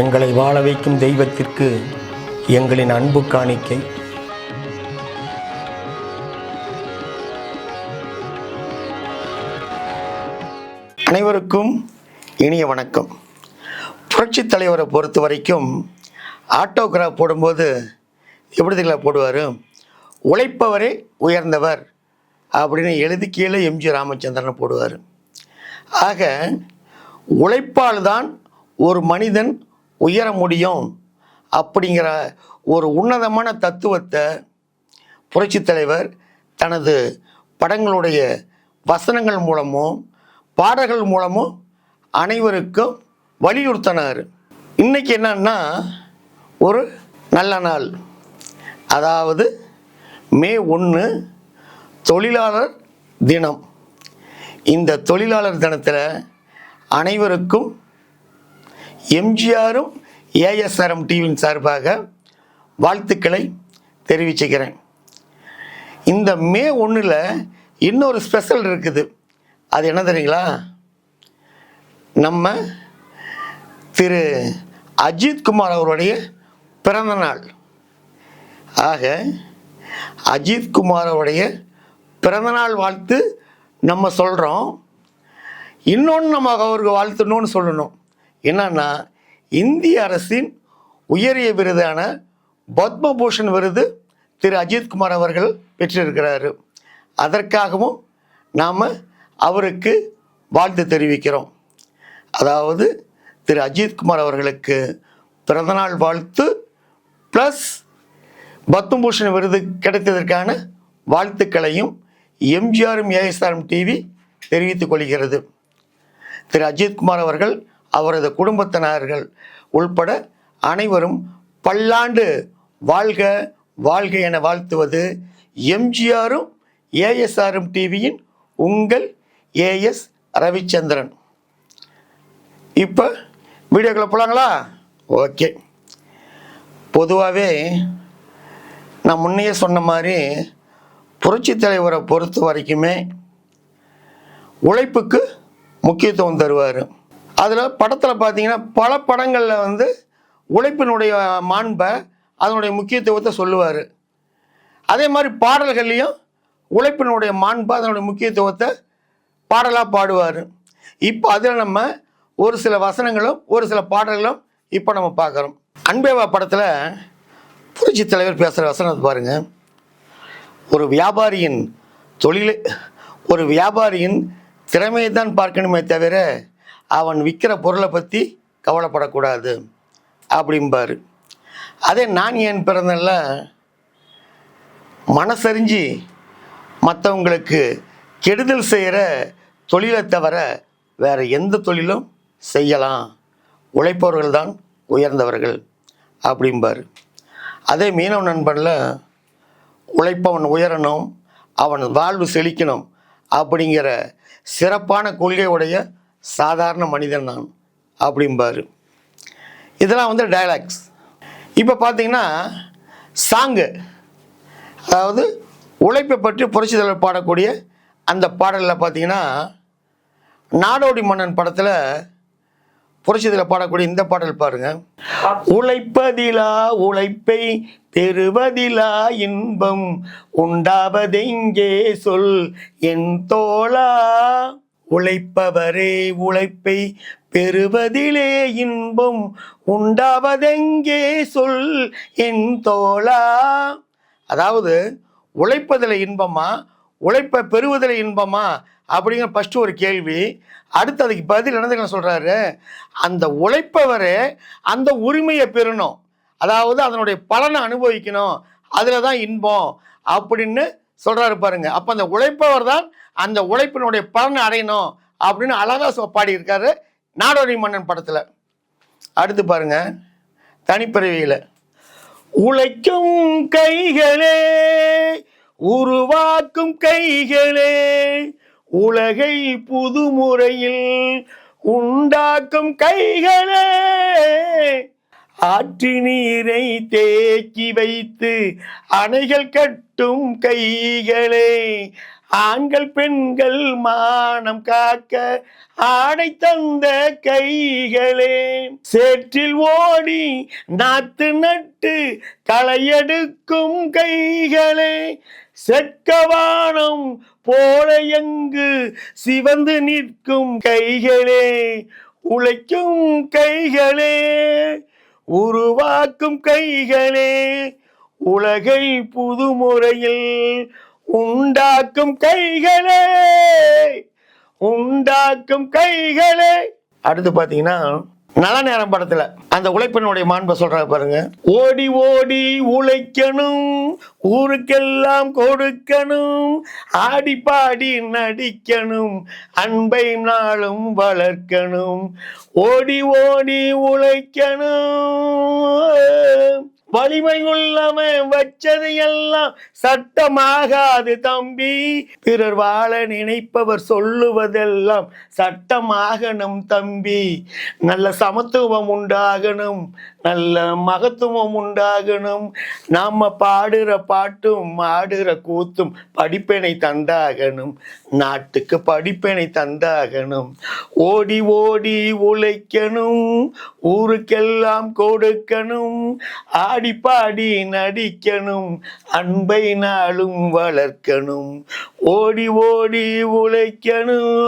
எங்களை வாழ வைக்கும் தெய்வத்திற்கு எங்களின் அன்பு காணிக்கை. அனைவருக்கும் இனிய வணக்கம். புரட்சித் தலைவரை பொறுத்த வரைக்கும் ஆட்டோகிராஃப் போடும்போது எப்படி போடுவார்? உழைப்பவரே உயர்ந்தவர் அப்படின்னு எழுதி கீழே எம்ஜி ராமச்சந்திரன் போடுவார். ஆக உழைப்பால் தான் ஒரு மனிதன் உயர முடியும் அப்படிங்கிற ஒரு உன்னதமான தத்துவத்தை புரட்சித் தலைவர் தனது படங்களுடைய வசனங்கள் மூலமும் பாடல்கள் மூலமும் அனைவருக்கும் வலியுறுத்தினார். இன்றைக்கி என்னன்னா ஒரு நல்ல நாள். அதாவது மே ஒன்று தொழிலாளர் தினம். இந்த தொழிலாளர் தினத்தில் அனைவருக்கும் எம்ஜிஆரும் ஏஎஸ்ஆர்எம் டிவியின் சார்பாக வாழ்த்துக்களை தெரிவிச்சுக்கிறேன். இந்த மே ஒன்றில் இன்னொரு ஸ்பெஷல் இருக்குது. அது என்ன தெரியுங்களா? நம்ம திரு அஜித்குமார் அவருடைய பிறந்த நாள். ஆக அஜித்குமார் அவருடைய பிறந்தநாள் வாழ்த்து நம்ம சொல்கிறோம் இன்னொன்று நம்ம அவருக்கு வாழ்த்தணும்னு சொல்லணும். என்னன்னா இந்திய அரசின் உயரிய விருதான பத்மபூஷன் விருது திரு அஜித்குமார் அவர்கள் பெற்றிருக்கிறாரு. அதற்காகவும் நாம் அவருக்கு வாழ்த்து தெரிவிக்கிறோம். அதாவது திரு அஜித்குமார் அவர்களுக்கு பிறந்தநாள் வாழ்த்து ப்ளஸ் பத்மபூஷன் விருது கிடைத்ததற்கான வாழ்த்துக்களையும் எம்ஜிஆரும் ஏஎஸ்ஆர்எம் டிவி தெரிவித்துக் கொள்கிறது. திரு அஜித்குமார் அவர்கள் அவரது குடும்பத்தினர்கள் உள்பட அனைவரும் பல்லாண்டு வாழ்க வாழ்க என வாழ்த்துவது எம்ஜிஆரும் ஏஎஸ்ஆரும் டிவியின் உங்கள் ஏஎஸ் ரவிச்சந்திரன். இப்போ வீடியோக்குள்ள போகலாங்களா ஓகே. பொதுவாகவே நான் முன்னையே சொன்ன மாதிரி புரட்சி தலைவரை பொறுத்த வரைக்குமே உழைப்புக்கு முக்கியத்துவம் தருவார். அதில் படத்தில் பார்த்தீங்கன்னா பல படங்களில் வந்து உழைப்பினுடைய மாண்பை அதனுடைய முக்கியத்துவத்தை சொல்லுவார். அதே மாதிரி பாடல்கள்லையும் உழைப்பினுடைய மாண்பை அதனுடைய முக்கியத்துவத்தை பாடலாக பாடுவார். இப்போ அதில் நம்ம ஒரு சில வசனங்களும் ஒரு சில பாடல்களும் இப்போ நம்ம பார்க்குறோம் அன்பேவா படத்தில் புரட்சி தலைவர் பேசுகிற வசனத்தை பாருங்கள் ஒரு வியாபாரியின் தொழில் ஒரு வியாபாரியின் திறமையை தான் பார்க்கணுமே தவிர அவன் விற்கிற பொருளை பற்றி கவலைப்படக்கூடாது அப்படிம்பாரு. அதே நான் ஏன் பிறந்தல மனசறிஞ்சு மற்றவங்களுக்கு கெடுதல் செய்கிற தொழிலை தவிர வேறு எந்த தொழிலும் செய்யலாம். உழைப்பவர்கள் தான் உயர்ந்தவர்கள் அப்படிம்பார். அதே மீனவ நண்பனில் உழைப்பவன் உயரணும் அவன் வாழ்வு செழிக்கணும் அப்படிங்கிற சிறப்பான கொள்கையுடைய சாதாரண மனிதன் நான் அப்படிம்பார். இதெல்லாம் வந்து டைலாக்ஸ் இப்போ பார்த்தீங்கன்னா சாங்கு அதாவது உழைப்பை பற்றி புரட்சி தலைவர் பாடக்கூடிய அந்த பாடலில் பார்த்தீங்கன்னா நாடோடி மன்னன் படத்தில் புரட்சி பாடக்கூடிய இந்த பாடல் பாருங்க. உழைப்பதிலா உழைப்பை பெறுவதிலா இன்பம் உண்டாவதெங்கே சொல் என் தோழா? உழைப்பவரே உழைப்பை பெறுவதிலே இன்பம் உண்டாவதெங்கே சொல் என் தோழா. அதாவது உழைப்பதில் இன்பமா உழைப்பை பெறுவதில் இன்பமா அப்படிங்கிற ஃபஸ்ட்டு ஒரு கேள்வி. அடுத்து அதுக்கு பதில் என்ன சொல்கிறாரு அந்த உழைப்பவரே அந்த உரிமையை பெறணும். அதாவது அதனுடைய பலனை அனுபவிக்கணும். அதில் தான் இன்பம் அப்படின்னு சொல்கிறாரு பாருங்க. அப்போ அந்த உழைப்பவர் தான் அந்த உழைப்பினுடைய பலனை அடையணும் அப்படின்னு அழகாக பாடியிருக்காரு நாடோடி மன்னன் படத்தில். அடுத்து பாருங்க. தனிப்பிறவியில். உழைக்கும் கைகளே உருவாக்கும் கைகளே உலகை புதுமுறையில் உண்டாக்கும் கைகளே ஆற்று நீரை தேக்கி வைத்து அணைகள் கட்டும் கைகளே ஆண்கள் பெண்கள் மானம் காக்க ஆடை தந்த கைகளே. சேற்றில் ஓடி நாத்து நட்டு களையெடுக்கும் கைகளே செக்கவானம் போல எங்கு சிவந்து நிற்கும் கைகளே உழைக்கும் கைகளே. உருவாக்கும் கைகளே உலகை புதுமுறையில் உண்டாக்கும் கைகளே உண்டாக்கும் கைகளே. அடுத்து பார்த்தீங்கன்னா நல்ல நேரம் படத்துல அந்த உழைப்பினுடைய மாண்பை சொல்றாரு பாருங்க. ஓடி ஓடி உழைக்கணும் ஊருக்கெல்லாம் கொடுக்கணும் ஆடி பாடி நடிக்கணும் அன்பை நாளும் வளர்க்கணும் ஓடி ஓடி உழைக்கணும். வலிமை உள்ளவன் வச்சது எல்லாம் சட்டமாகாது தம்பி. பிறர் வாழ நினைப்பவர் சொல்லுவதெல்லாம் சட்டமாகணும் தம்பி. நல்ல சமத்துவம் உண்டாகணும் நல்ல மகத்துவம் உண்டாகணும். நாம பாடுற பாட்டும் ஆடுற கூத்தும் படிப்பினை தந்தாகணும். நாட்டுக்கு படிப்பினை தந்தாகணும். ஓடி ஓடி உழைக்கணும் ஊருக்கெல்லாம் கொடுக்கணும். ஆடி பாடி நடிக்கணும் அன்பை நாளும் வளர்க்கணும் ஓடி ஓடி உழைக்கணும்.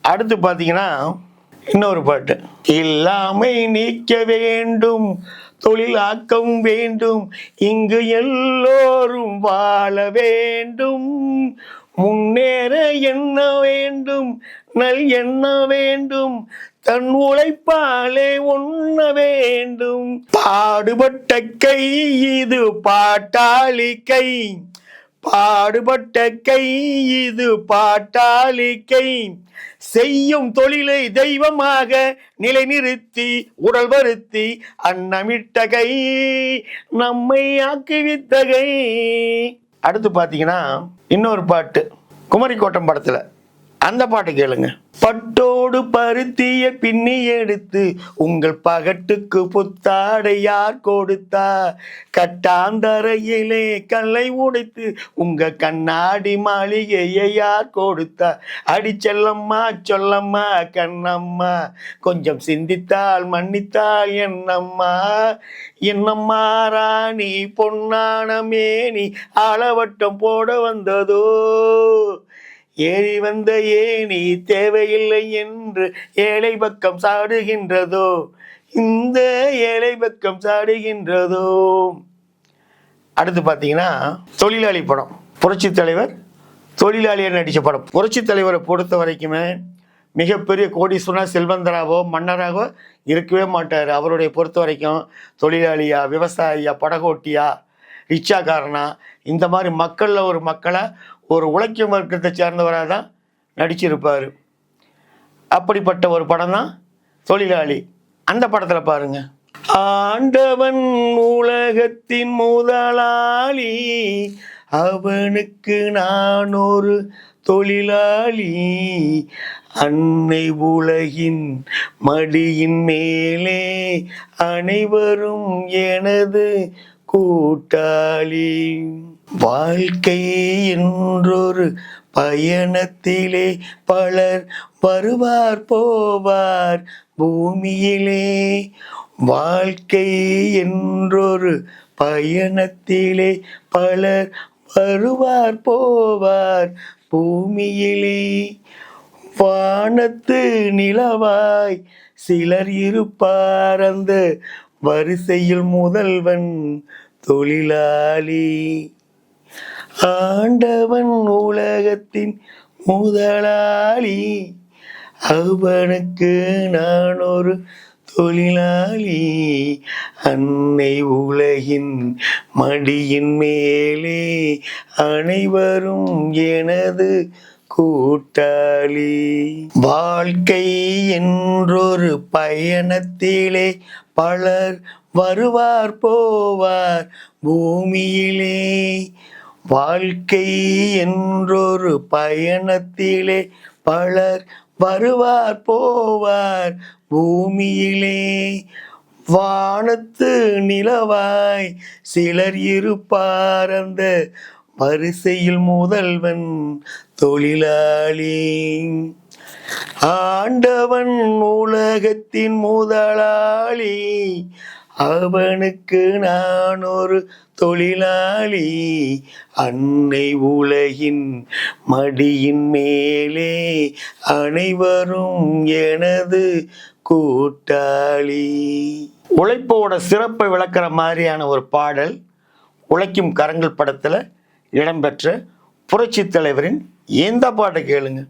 அடுத்து பார்த்தீங்கன்னா இன்னொரு பாட்டு. இல்லாமை நீக்க வேண்டும் தொழிலாக்கம் வேண்டும் இங்கு எல்லோரும் வாழ வேண்டும். முன்னேற என்ன வேண்டும் நல் என்ன வேண்டும் தன் உழைப்பாலே உண்ண வேண்டும். பாடுபட்ட கை இது பாட்டாளி கை பாடுபட்ட கை இது பாட்டாளி கை செய்யும் தொழிலை தெய்வமாக நிலைநிறுத்தி உடல் வருத்தி அன்னமிட்ட கை நம்மை ஆக்குவித்த கை அடுத்து பார்த்தீங்கன்னா இன்னொரு பாட்டு குமரிக்கோட்டம் படத்துல. அந்த பாட்டு கேளுங்க. பட்டோடு பருத்திய பின்னி எடுத்து உங்கள் பகட்டுக்கு புத்தாடை யார் கொடுத்தா? கட்டாந்தரையிலே கல்லை உடைத்து உங்க கண்ணாடி மாளிகையை யார் கொடுத்தா? அடி செல்லம்மா சொல்லம்மா கண்ணம்மா கொஞ்சம் சிந்தித்தால் மன்னித்தால் என்னம்மா? என்னம்மா ராணி பொன்னான மேனி அளவட்டம் போட வந்ததோ? ஏறி வந்த ஏனி தேவையில்லை என்று ஏழை பக்கம் சாடுகின்றதோ? இந்த ஏழை பக்கம் சாடுகின்றதோ? அடுத்து பார்த்தீங்கன்னா தொழிலாளி படம். புரட்சி தலைவர் தொழிலாளியர் நடித்த படம். புரட்சி தலைவரை பொறுத்த வரைக்குமே மிகப்பெரிய கோடீஸ்வரனா செல்வந்தராகவோ மன்னராகவோ இருக்கவே மாட்டார். அவருடைய பொறுத்த வரைக்கும் தொழிலாளியா விவசாயியா படகோட்டியா ரிச்சாக்காரனா இந்த மாதிரி மக்களில் ஒரு மக்களை ஒரு உழைக்கும் வர்க்கத்தை சேர்ந்தவராக தான் நடிச்சிருப்பார். அப்படிப்பட்ட ஒரு படம் தான் தொழிலாளி. அந்த படத்தில் பாருங்க. ஆண்டவன் உலகத்தின் முதலாளி. அவனுக்கு நான் ஒரு தொழிலாளி. அன்னை உலகின் மடியின் மேலே அனைவரும் எனது கூட்டாளி. வாழ்க்கை என்றொரு பயணத்திலே பலர் வருவார் போவார். பூமியிலே வாழ்க்கை என்றொரு பயணத்திலே பலர் வருவார் போவார். பூமியிலே வானத்து நிலவாய் சிலர் இருப்பார் அந்த வரிசையில் முதல்வன் தொழிலாளி. ஆண்டவன் உலகத்தின் முதலாளி. அவனுக்கு நான் ஒரு தொழிலாளி. அன்னை உலகின் மடியின் மேலே அனைவரும் எனது கூட்டாளி. வாழ்க்கை என்றொரு பயணத்திலே பலர் வருவார் போவார். பூமியிலே வாழ்க்கை என்றொரு பயணத்திலே பலர் வருவார் போவார். பூமியிலே வானத்து நிலவாய் சிலர் இருப்பார் அந்த வரிசையில் முதல்வன் தொழிலாளி. ஆண்டவன் உலகத்தின் முதலாளி. அவனுக்கு நான் ஒரு தொழிலாளி. அன்னை உலகின் மடியின் மேலே அனைவரும் எனது கூட்டாளி. உழைப்போட சிறப்பை விளக்குற மாதிரியான ஒரு பாடல் உழைக்கும் கரங்கள் படத்தில் இடம்பெற்ற புரட்சி தலைவரின் எந்த பாட்டை கேளுங்க.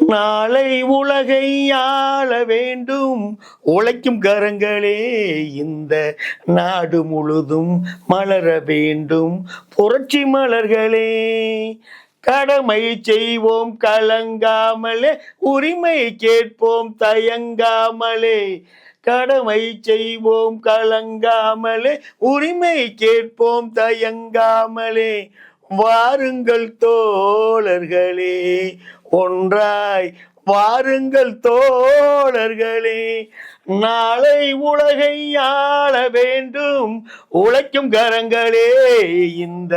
நாளை உலகை ஆள வேண்டும். உழைக்கும் கரங்களே இந்த நாடு முழுதும் மலர வேண்டும். புரட்சி மலர்களே கடமை செய்வோம் கலங்காமலே உரிமை கேட்போம் தயங்காமலே. கடமை செய்வோம் கலங்காமலே உரிமை கேட்போம் தயங்காமலே. வாருங்கள் தோழர்களே ஒன்றாய் வாருங்கள் தோழர்களே. நாளை உலகை ஆள வேண்டும். உழைக்கும் கரங்களே இந்த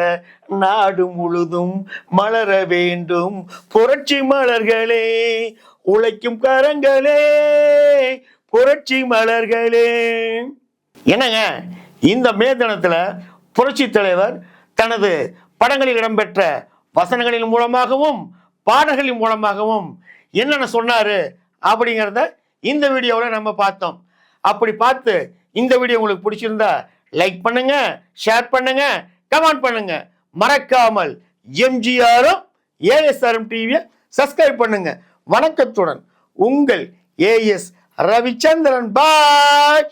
நாடு முழுதும் மலர வேண்டும். புரட்சி மலர்களே உழைக்கும் கரங்களே புரட்சி மலர்களே. என்னங்க இந்த மே தினத்தில் புரட்சி தலைவர் தனது படங்களில் இடம்பெற்ற வசனங்களின் மூலமாகவும் பாடல்களின் மூலமாகவும் என்னென்ன சொன்னார் அப்படிங்கிறத இந்த வீடியோவில் நம்ம பார்த்தோம். அப்படி பார்த்து இந்த வீடியோ உங்களுக்கு பிடிச்சிருந்தா லைக் பண்ணுங்க ஷேர் பண்ணுங்க கமெண்ட் பண்ணுங்க. மறக்காமல் எம்ஜிஆரும் ஏஎஸ்ஆர்எம் டிவியை சப்ஸ்கிரைப் பண்ணுங்க. வணக்கத்துடன் உங்கள் ஏஎஸ் ரவிச்சந்திரன். பாய்